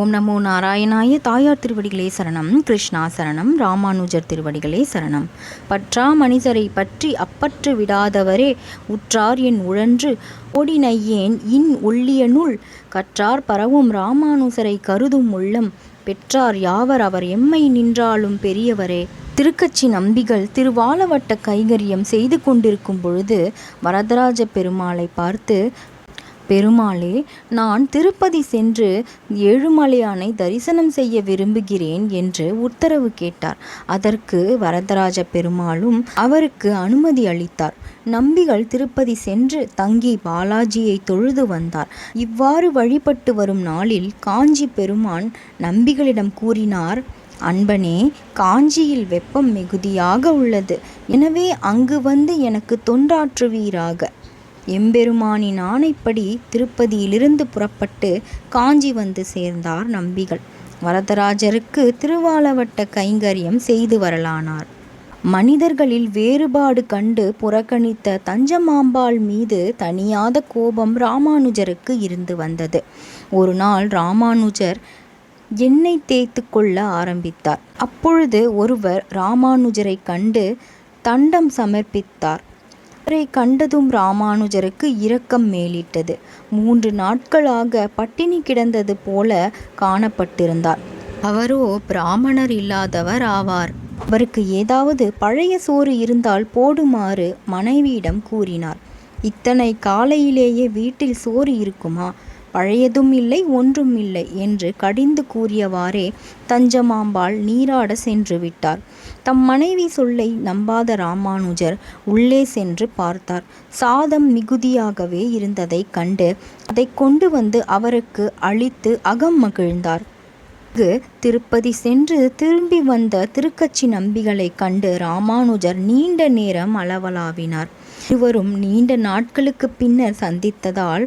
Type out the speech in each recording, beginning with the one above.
ஓம் நமோ நாராயணாய தாயார் திருவடிகளே சரணம் கிருஷ்ணா சரணம் ராமானுஜர் திருவடிகளே சரணம். பற்றா மனிதரை பற்றி அப்பற்று விடாதவரே உற்றார் என் உழன்று ஓடினையேன் இன் ஒள்ளியனுள் கற்றார் பரவும் ராமானுசரை கருதும் உள்ளம் பெற்றார் யாவர் அவர் எம்மை நின்றாலும் பெரியவரே. திருக்கச்சி நம்பிகள் திருவாலவட்ட கைகரியம் செய்து கொண்டிருக்கும் பொழுது வரதராஜ பெருமாளை பார்த்து பெருமாளே நான் திருப்பதி சென்று ஏழுமலையானை தரிசனம் செய்ய விரும்புகிறேன் என்று உத்தரவு கேட்டார். அதற்கு வரதராஜ பெருமாளும் அவருக்கு அனுமதி அளித்தார். நம்பிகள் திருப்பதி சென்று தங்கி பாலாஜியை தொழுது வந்தார். இவ்வாறு வழிபட்டு வரும் நாளில் காஞ்சி பெருமான் நம்பிகளிடம் கூறினார் அன்பனே காஞ்சியில் வெப்பம் மிகுதியாக உள்ளது. எனவே அங்கு வந்து எனக்கு தொண்டாற்றுவீராக. எம்பெருமானின் ஆணைப்படி திருப்பதியிலிருந்து புறப்பட்டு காஞ்சி வந்து சேர்ந்தார் நம்பிகள். வரதராஜருக்கு திருவாலவட்ட கைங்கரியம் செய்து வரலானார். மனிதர்களில் வேறுபாடு கண்டு புறக்கணித்த தஞ்சமாம்பாள் மீது தனியாத கோபம் ராமானுஜருக்கு இருந்து வந்தது. ஒரு நாள் ராமானுஜர் எண்ணெய் தேய்த்து கொள்ள ஆரம்பித்தார். அப்பொழுது ஒருவர் ராமானுஜரை கண்டு தண்டம் சமர்ப்பித்தார். அவரை கண்டதும் ராமானுஜருக்கு இரக்கம் மேலிட்டது. மூன்று நாட்களாக பட்டினி கிடந்தது போல காணப்பட்டிருந்தார். அவரோ பிராமணர் இல்லாதவர் ஆவார். அவருக்கு ஏதாவது பழைய சோறு இருந்தால் போடுமாறு மனைவியிடம் கூறினார். இத்தனை காலையிலேயே வீட்டில் சோறு இருக்குமா? பழையதும் இல்லை ஒன்றும் இல்லை என்று கடிந்து கூறியவாறே தஞ்சமாம்பாள் நீராட சென்று விட்டார். தம் மனைவி சொல்லை நம்பாத ராமானுஜர் உள்ளே சென்று பார்த்தார். சாதம் மிகுதியாகவே இருந்ததைக் கண்டு அதை கொண்டு வந்து அவருக்கு அளித்து அகம் மகிழ்ந்தார். பிறகு திருப்பதி சென்று திரும்பி வந்த திருக்கச்சி நம்பிகளை கண்டு ராமானுஜர் நீண்ட நேரம் அளவலாவினார். இருவரும் நீண்ட நாட்களுக்கு பின்னர் சந்தித்ததால்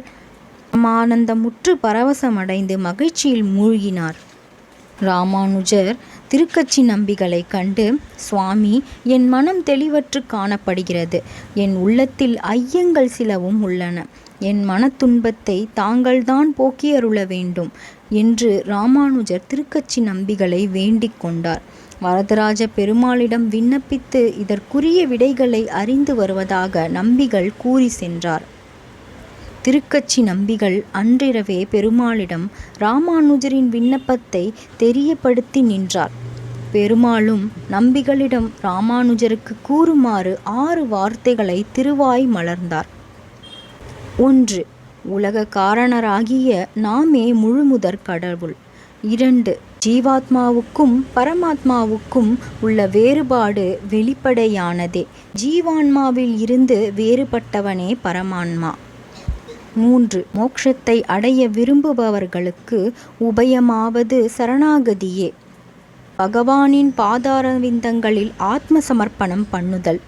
ராமானந்தமுற்று பரவசமடைந்து மகிழ்ச்சியில் மூழ்கினார். ராமானுஜர் திருக்கட்சி நம்பிகளை கண்டு சுவாமி என் மனம் தெளிவற்று காணப்படுகிறது. என் உள்ளத்தில் ஐயங்கள் சிலவும் உள்ளன. என் மனத்துன்பத்தை தாங்கள்தான் போக்கியருள வேண்டும் என்று ராமானுஜர் திருக்கட்சி நம்பிகளை வேண்டிக் கொண்டார். வரதராஜ பெருமாளிடம் விண்ணப்பித்து இதற்குரிய விடைகளை அறிந்து வருவதாக நம்பிகள் கூறி சென்றார். திருக்கச்சி நம்பிகள் அன்றிரவே பெருமாளிடம் ராமானுஜரின் விண்ணப்பத்தை தெரியப்படுத்தி நின்றார். பெருமாளும் நம்பிகளிடம் ராமானுஜருக்கு கூறுமாறு ஆறு வார்த்தைகளை திருவாய் மலர்ந்தார். ஒன்று உலக காரணராகிய நாமே முழுமுதற் கடவுள். இரண்டு ஜீவாத்மாவுக்கும் பரமாத்மாவுக்கும் உள்ள வேறுபாடு வெளிப்படையானதே. ஜீவான்மாவில் இருந்து வேறுபட்டவனே பரமான்மா. மூன்று மோட்சத்தை அடைய விரும்புபவர்களுக்கு உபயமாவது சரணாகதியே. பகவானின் பாதாரவிந்தங்களில் ஆத்ம சமர்ப்பணம் பண்ணுதல்.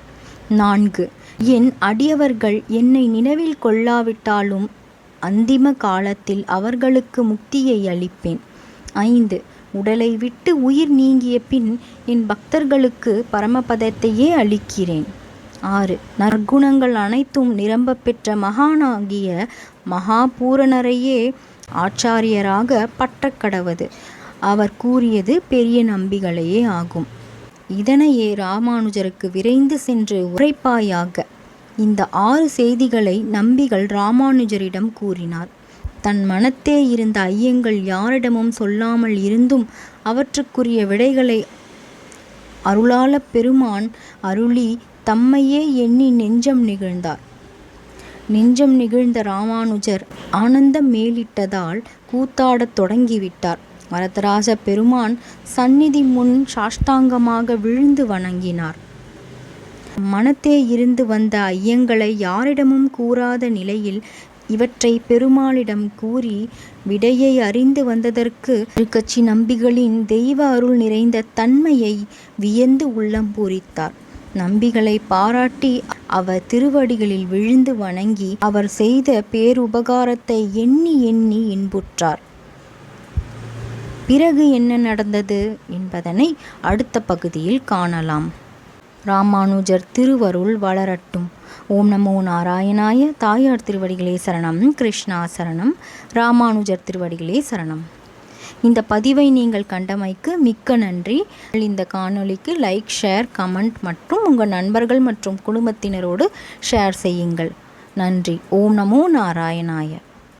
நான்கு என் அடியவர்கள் என்னை நினைவில் கொள்ளாவிட்டாலும் அந்திம காலத்தில் அவர்களுக்கு முக்தியை அளிப்பேன். ஐந்து உடலை விட்டு உயிர் நீங்கிய பின் என் பக்தர்களுக்கு பரமபதத்தையே அளிக்கிறேன். ஆறு. நற்குணங்கள் அனைத்தும் நிரம்ப பெற்ற மகானாகிய மகாபூரணரையே ஆச்சாரியராக பட்டக்கடவது அவர் கூறியது பெரிய நம்பிகளையே ஆகும். இதனையே ராமானுஜருக்கு விரைந்து சென்று உரைப்பாயாக. இந்த ஆறு செய்திகளை நம்பிகள் ராமானுஜரிடம் கூறினார். தன் மனத்தே இருந்த ஐயங்கள் யாரிடமும் சொல்லாமல் இருந்தும் அவற்றுக்குரிய விடைகளை அருளால பெருமான் அருளி தம்மையே எண்ணி நெஞ்சம் நிகழ்ந்தார். நெஞ்சம் நிகழ்ந்த ராமானுஜர் ஆனந்தம் மேலிட்டதால் கூத்தாடத் தொடங்கிவிட்டார். வரதராஜ பெருமான் சந்நிதி முன் சாஷ்டாங்கமாக விழுந்து வணங்கினார். மனத்தே இருந்து வந்த ஐயங்களை யாரிடமும் கூறாத நிலையில் இவற்றை பெருமாளிடம் கூறி விடையை அறிந்து வந்ததற்கு திருக்கட்சி நம்பிகளின் தெய்வ அருள் நிறைந்த தன்மையை வியந்து உள்ளம் பூரித்தார். நம்பிகளை பாராட்டி அவர் திருவடிகளில் விழுந்து வணங்கி அவர் செய்த பேருபகாரத்தை எண்ணி எண்ணி இன்புற்றார். பிறகு என்ன நடந்தது என்பதனை அடுத்த பகுதியில் காணலாம். ராமானுஜர் திருவருள் வளரட்டும். ஓம் நமோ நாராயணாய தாயார் திருவடிகளே சரணம். கிருஷ்ணா சரணம். ராமானுஜர் திருவடிகளே சரணம். இந்த பதிவை நீங்கள் கண்டமைக்கு மிக்க நன்றி. இந்த காணொளிக்கு லைக் ஷேர் கமெண்ட் மற்றும் உங்கள் நண்பர்கள் மற்றும் குடும்பத்தினரோடு ஷேர் செய்யுங்கள். நன்றி. ஓம் நமோ நாராயணாய.